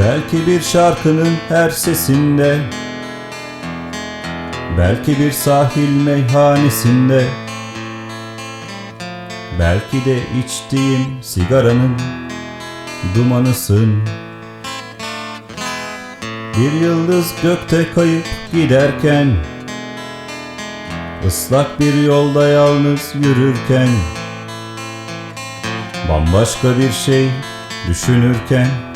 Belki bir şarkının her sesinde Belki bir sahil meyhanesinde Belki de içtiğim sigaranın dumanısın. Bir yıldız gökte kayıp giderken ıslak bir yolda yalnız yürürken Bambaşka bir şey düşünürken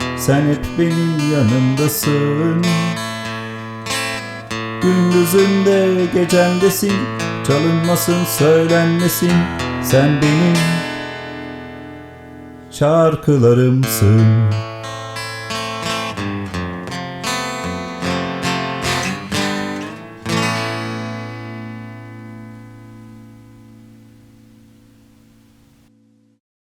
Sen hep benim yanımdasın. Gündüzümde gecemdesin Çalınmasın söylenmesin. Sen benim şarkılarımsın